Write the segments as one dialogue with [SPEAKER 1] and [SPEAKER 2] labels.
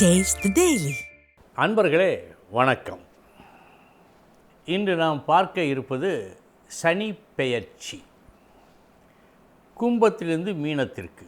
[SPEAKER 1] Taste the
[SPEAKER 2] அன்பர்களே வணக்கம். இன்று நாம் பார்க்க இருப்பது சனி பெயர்ச்சி. கும்பத்திலிருந்து மீனத்திற்கு.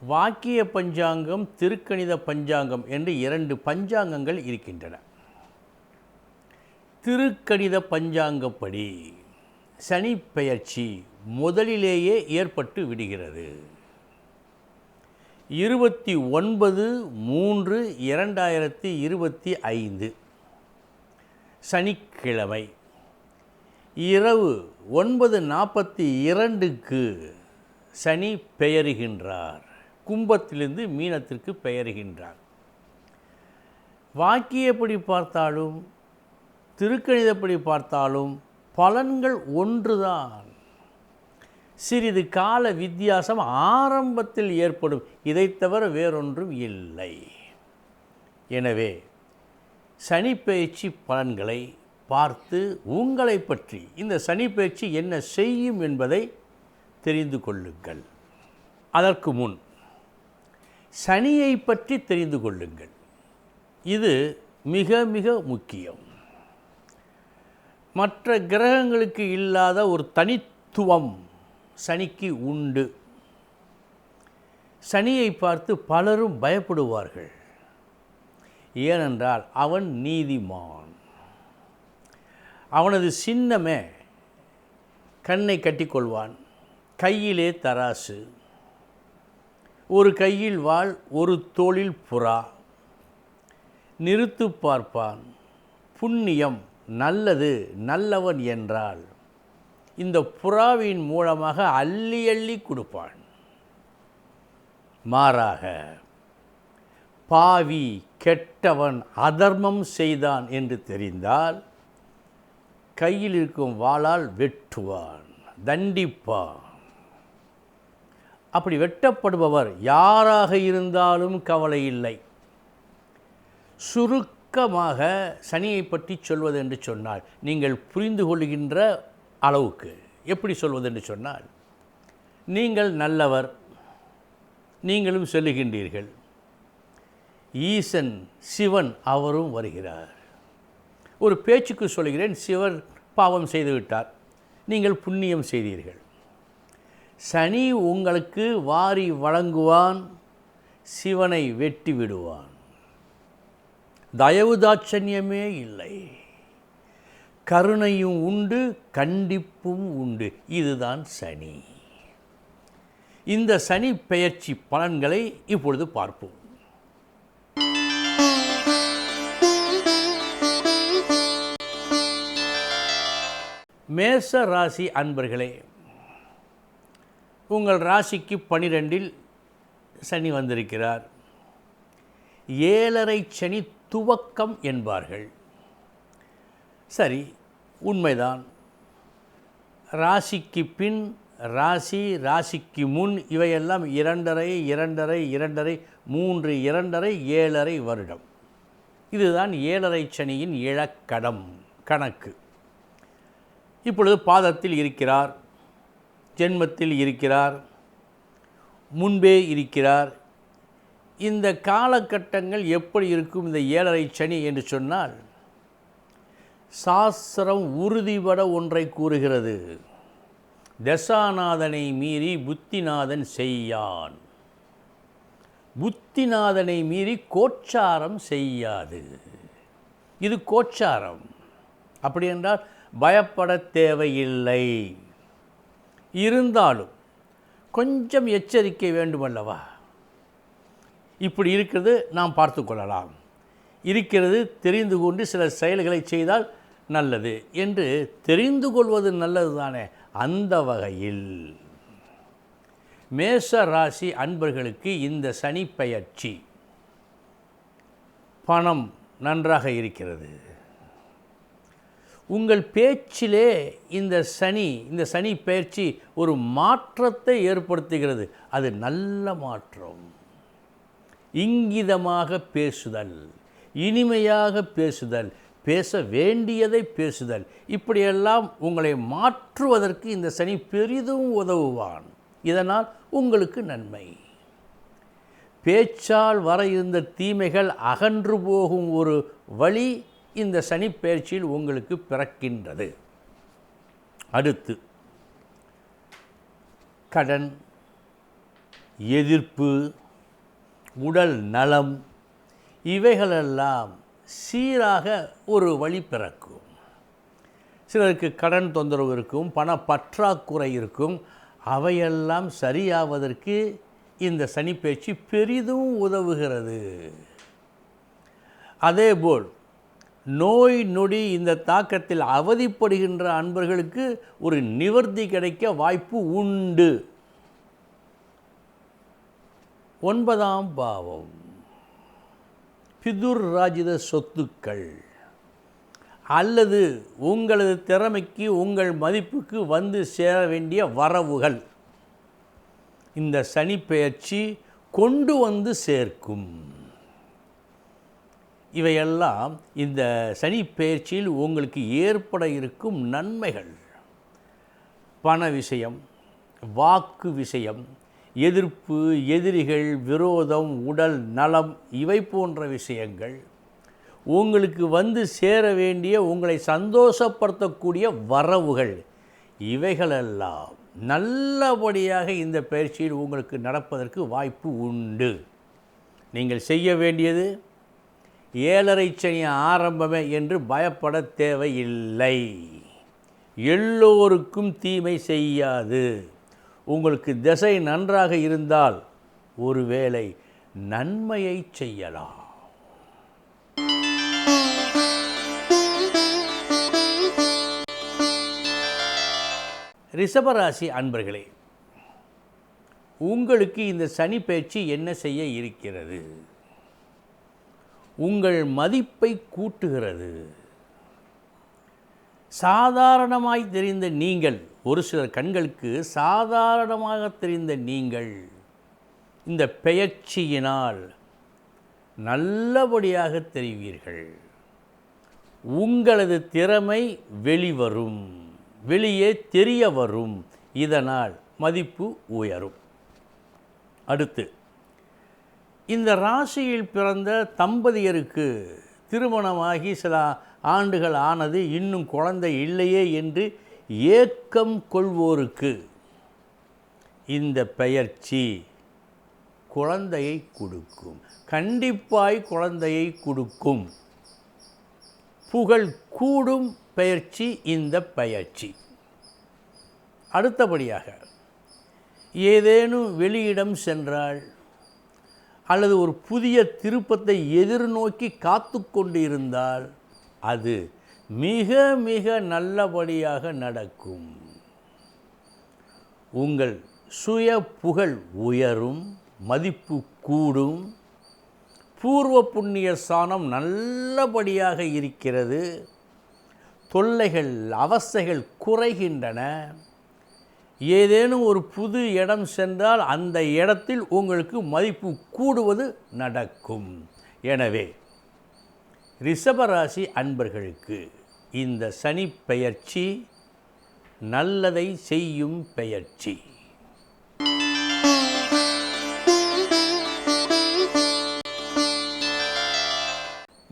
[SPEAKER 2] வாக்கிய பஞ்சாங்கம் திருக்கணித பஞ்சாங்கம் என்று இரண்டு பஞ்சாங்கங்கள் இருக்கின்றன. திருக்கணித பஞ்சாங்கப்படி சனி பெயர்ச்சி முதலிலேயே ஏற்பட்டு விடுகிறது. இருபத்தி ஒன்பது மூன்று இரண்டாயிரத்தி இருபத்தி ஐந்து. சனிக்கிழமை. இரவு ஒன்பது நாற்பத்தி இரண்டுக்கு சனி பெயருகின்றார். கும்பத்திலிருந்து மீனத்திற்கு பெயருகின்றார். வாக்கியப்படி பார்த்தாலும் திருக்கணிதப்படி பார்த்தாலும் பலன்கள் ஒன்றுதான். சிறிது கால வித்தியாசம் ஆரம்பத்தில் ஏற்படும். இதைத் தவிர வேறொன்றும் இல்லை. எனவே சனிப்பெயர்ச்சி பலன்களை பார்த்து உங்களை பற்றி இந்த சனிப்பெயர்ச்சி என்ன செய்யும் என்பதை தெரிந்து கொள்ளுங்கள். அதற்கு முன் சனியை பற்றி தெரிந்து கொள்ளுங்கள். இது மிக மிக முக்கியம். மற்ற கிரகங்களுக்கு இல்லாத ஒரு தனித்துவம் சனிக்கு உண்டு. சனியை பார்த்து பலரும் பயப்படுவார்கள். ஏனென்றால் அவன் நீதிமான். அவனது சின்னமே கண்ணை கட்டிக்கொள்வான். கையிலே தராசு. ஒரு கையில் வாள் ஒரு தோளில் புறா. நிறுத்து பார்ப்பான். புண்ணியம் நல்லது நல்லவன் என்றால் இந்த புறாவின் மூலமாக அள்ளி அள்ளி கொடுப்பான் மாறாக பாவி கெட்டவன் அதர்மம் செய்தான் என்று தெரிந்தால் கையில் இருக்கும் வாளால் வெட்டுவான் தண்டிப்பான். அப்படி வெட்டப்படுபவர் யாராக இருந்தாலும் கவலை இல்லை. சுருக்கமாக சனியை பற்றி சொல்வது என்று சொன்னால் நீங்கள் புரிந்து கொள்கின்ற அளவுக்கு. எப்படி சொல்வது என்று சொன்னால் நீங்கள் நல்லவர் நீங்களும் சொல்லுகின்றீர்கள். ஈசன் சிவன் அவரும் வருகிறார். ஒரு பேச்சுக்கு சொல்கிறேன் சிவன் பாவம் செய்துவிட்டார் நீங்கள் புண்ணியம் செய்தீர்கள். சனி உங்களுக்கு வாரி வழங்குவான் சிவனை வெட்டி விடுவான். தயவு தாட்சண்யமே இல்லை. கருணையும் உண்டு கண்டிப்பும் உண்டு. இதுதான் சனி. இந்த சனி பெயர்ச்சி பலன்களை இப்பொழுது பார்ப்போம். மேச ராசி அன்பர்களே உங்கள் ராசிக்கு பனிரெண்டில் சனி வந்திருக்கிறார். ஏழரை சனி துவக்கம் என்பார்கள். சரி உண்மைதான். ராசிக்கு பின் ராசி ராசிக்கு முன் இவையெல்லாம் இரண்டரை இரண்டரை இரண்டரை மூன்று இரண்டரை ஏழரை வருடம். இதுதான் ஏழரை சனியின் இழக்கடம் கணக்கு. இப்பொழுது பாதத்தில் இருக்கிறார் ஜென்மத்தில் இருக்கிறார் முன்பே இருக்கிறார். இந்த காலகட்டங்கள் எப்படி இருக்கும் இந்த ஏழரை சனி என்று சொன்னால் சாஸ்திரம் உறுதிபட ஒன்றை கூறுகிறது. தசாநாதனை மீறி புத்திநாதன் செய்யான். புத்திநாதனை மீறி கோச்சாரம் செய்யாது. இது கோச்சாரம். அப்படி என்றால் பயப்பட தேவையில்லை. இருந்தாலும் கொஞ்சம் எச்சரிக்கை வேண்டுமல்லவா? இப்படி இருக்கிறது நாம் பார்த்து கொள்ளலாம். இருக்கிறது தெரிந்து கொண்டு சில செயல்களை செய்தால் நல்லது என்று தெரிந்து கொள்வது நல்லது தானே அந்த வகையில். மேச ராசி அன்பர்களுக்கு இந்த சனி பயிற்சி பணம் நன்றாக இருக்கிறது. உங்கள் பேச்சிலே இந்த சனி இந்த சனி பயிற்சி ஒரு மாற்றத்தை ஏற்படுத்துகிறது. அது நல்ல மாற்றம். இங்கிதமாக பேசுதல் இனிமையாக பேசுதல் பேச வேண்டியதை பேசுதல். இப்படியெல்லாம் உங்களை மாற்றுவதற்கு இந்த சனி பெரிதும் உதவுவான். இதனால் உங்களுக்கு நன்மை. பேச்சால் வர இருந்த தீமைகள் அகன்று போகும் ஒரு வழி இந்த சனி பயிற்சியில் உங்களுக்கு பிறக்கின்றது. அடுத்து கடன் எதிர்ப்பு உடல் நலம் இவைகளெல்லாம் சீராக ஒரு வழி பிறக்கும். சிலருக்கு கடன் தொந்தரவு இருக்கும் பண பற்றாக்குறை இருக்கும். அவையெல்லாம் சரியாவதற்கு இந்த சனிப்பயிற்சி பெரிதும் உதவுகிறது. அதேபோல் நோய் நொடி இந்த தாக்கத்தில் அவதிப்படுகின்ற அன்பர்களுக்கு ஒரு நிவர்த்தி கிடைக்க வாய்ப்பு உண்டு. ஒன்பதாம் பாவம். பிதுர் ராஜித சொத்துக்கள். அல்லது உங்களது திறமைக்கு உங்கள் மதிப்புக்கு வந்து சேர வேண்டிய வரவுகள். இந்த சனி பெயர்ச்சி கொண்டு வந்து சேர்க்கும். இவையெல்லாம் இந்த சனி பெயர்ச்சியில் உங்களுக்கு ஏற்பட இருக்கும் நன்மைகள். பண விஷயம் வாக்கு விஷயம் எதிர்ப்பு எதிரிகள் விரோதம் உடல் நலம் இவை போன்ற விஷயங்கள் உங்களுக்கு வந்து சேர வேண்டிய உங்களை சந்தோஷப்படுத்தக்கூடிய வரவுகள். இவைகளெல்லாம் நல்லபடியாக இந்த பயிற்சியில் உங்களுக்கு நடப்பதற்கு வாய்ப்பு உண்டு. நீங்கள் செய்ய வேண்டியது ஏழரை சனி ஆரம்பமே என்று பயப்பட தேவையில்லை. எல்லோருக்கும் தீமை செய்யாது. உங்களுக்கு திசை நன்றாக இருந்தால் ஒருவேளை நன்மையை செய்யலாம். ரிஷபராசி அன்பர்களே உங்களுக்கு இந்த சனி பயிற்சி என்ன செய்ய இருக்கிறது? உங்கள் மதிப்பை கூட்டுகிறது. சாதாரணமாய் தெரிந்த நீங்கள் ஒரு சிலர் கண்களுக்கு சாதாரணமாக தெரிந்த நீங்கள் இந்த பெயர்ச்சியினால் நல்லபடியாக தெரிவீர்கள். உங்களது திறமை வெளிவரும் வெளியே தெரிய வரும் இதனால் மதிப்பு உயரும். அடுத்து இந்த ராசியில் பிறந்த தம்பதியருக்கு திருமணமாகி சில ஆண்டுகள் ஆனது இன்னும் குழந்தை இல்லையே என்று ஏக்கம் கொள்வோருக்கு. இந்த பெயர்ச்சி குழந்தையை கொடுக்கும். கண்டிப்பாய் குழந்தையை கொடுக்கும். புகழ் கூடும் பெயர்ச்சி இந்த பெயர்ச்சி. அடுத்தபடியாக ஏதேனும் வெளியிடம் சென்றால் அல்லது ஒரு புதிய திருப்பத்தை எதிர்நோக்கி காத்து கொண்டு இருந்தால் அது மிக மிக நல்லபடியாக நடக்கும். உங்கள் சுய புகழ் உயரும் மதிப்பு கூடும். பூர்வ புண்ணிய ஸ்தானம் நல்லபடியாக இருக்கிறது. தொல்லைகள் அவஸ்தைகள் குறைகின்றன. ஏதேனும் ஒரு புது இடம் சென்றால் அந்த இடத்தில் உங்களுக்கு மதிப்பு கூடுவது நடக்கும். எனவே ரிஷபராசி அன்பர்களுக்கு இந்த சனி பெயர்ச்சி நல்லதை செய்யும் பெயர்ச்சி.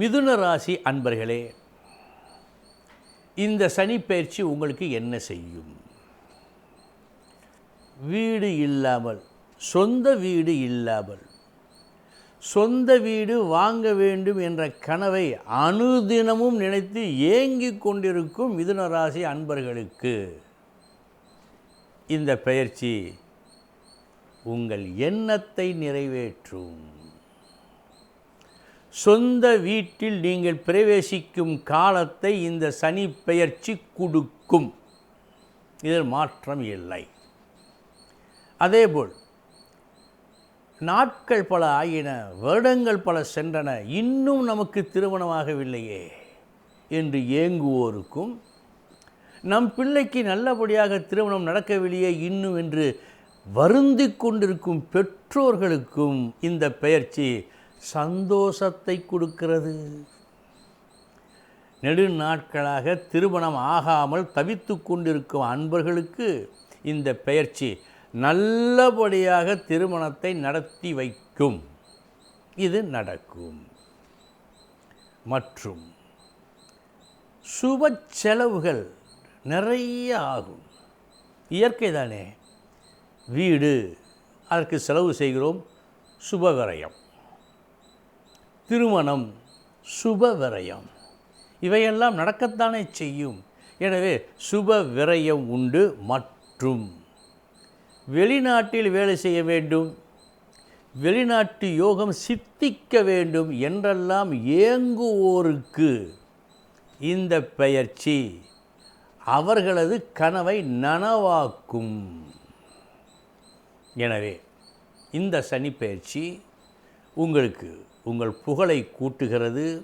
[SPEAKER 2] மிதுன ராசி அன்பர்களே இந்த சனி பெயர்ச்சி உங்களுக்கு என்ன செய்யும்? வீடு இல்லாமல் சொந்த வீடு இல்லாமல் சொந்த வீடு வாங்க வேண்டும் என்ற கனவை அனுதினமும் நினைத்து ஏங்கிக் கொண்டிருக்கும் மிதுன ராசி அன்பர்களுக்கு இந்த பெயர்ச்சி உங்கள் எண்ணத்தை நிறைவேற்றும். சொந்த வீட்டில் நீங்கள் பிரவேசிக்கும் காலத்தை இந்த சனி பெயர்ச்சி கொடுக்கும். இதில் மாற்றம் இல்லை. அதேபோல் நாட்கள் பல ஆயின வருடங்கள் பல சென்றன இன்னும் நமக்கு திருமணமாகவில்லையே என்று ஏங்குவோருக்கும் நம் பிள்ளைக்கு நல்லபடியாக திருமணம் நடக்கவில்லையே இன்னும் என்று வருந்தி கொண்டிருக்கும் பெற்றோர்களுக்கும் இந்த பெயர்ச்சி சந்தோஷத்தை கொடுக்கிறது. நெடுநாட்களாக திருமணம் ஆகாமல் தவித்து கொண்டிருக்கும் அன்பர்களுக்கு இந்த பெயர்ச்சி நல்லபடியாக திருமணத்தை நடத்தி வைக்கும். இது நடக்கும். மற்றும் சுப செலவுகள் நிறைய ஆகும். இயற்கை தானே. வீடு அதற்கு செலவு செய்கிறோம் சுப விரயம் திருமணம் சுப விரயம் இவையெல்லாம் நடக்கத்தானே செய்யும். எனவே சுப விரயம் உண்டு மற்றும் வெளிநாட்டில் வேலை செய்ய வேண்டும். வெளிநாட்டு யோகம் சித்திக்க வேண்டும் என்றெல்லாம் ஏங்குவோருக்கு இந்த பெயர்ச்சி. அவர்களது கனவை நனவாக்கும். எனவே இந்த சனி பயிற்சி உங்களுக்கு உங்கள் புகழை கூட்டுகிறது.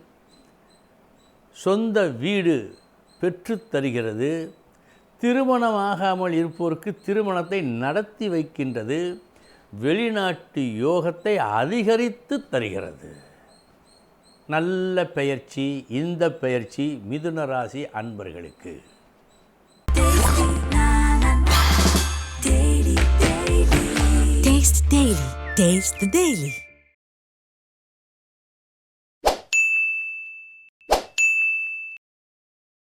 [SPEAKER 2] சொந்த வீடு பெற்றுத்தருகிறது தருகிறது. திருமணமாகாமல் இருப்போருக்கு திருமணத்தை நடத்தி வைக்கின்றது வெளிநாட்டு யோகத்தை அதிகரித்து தருகிறது. நல்ல பெயர்ச்சி இந்த பெயர்ச்சி மிதுன ராசி அன்பர்களுக்கு.
[SPEAKER 1] Taste daily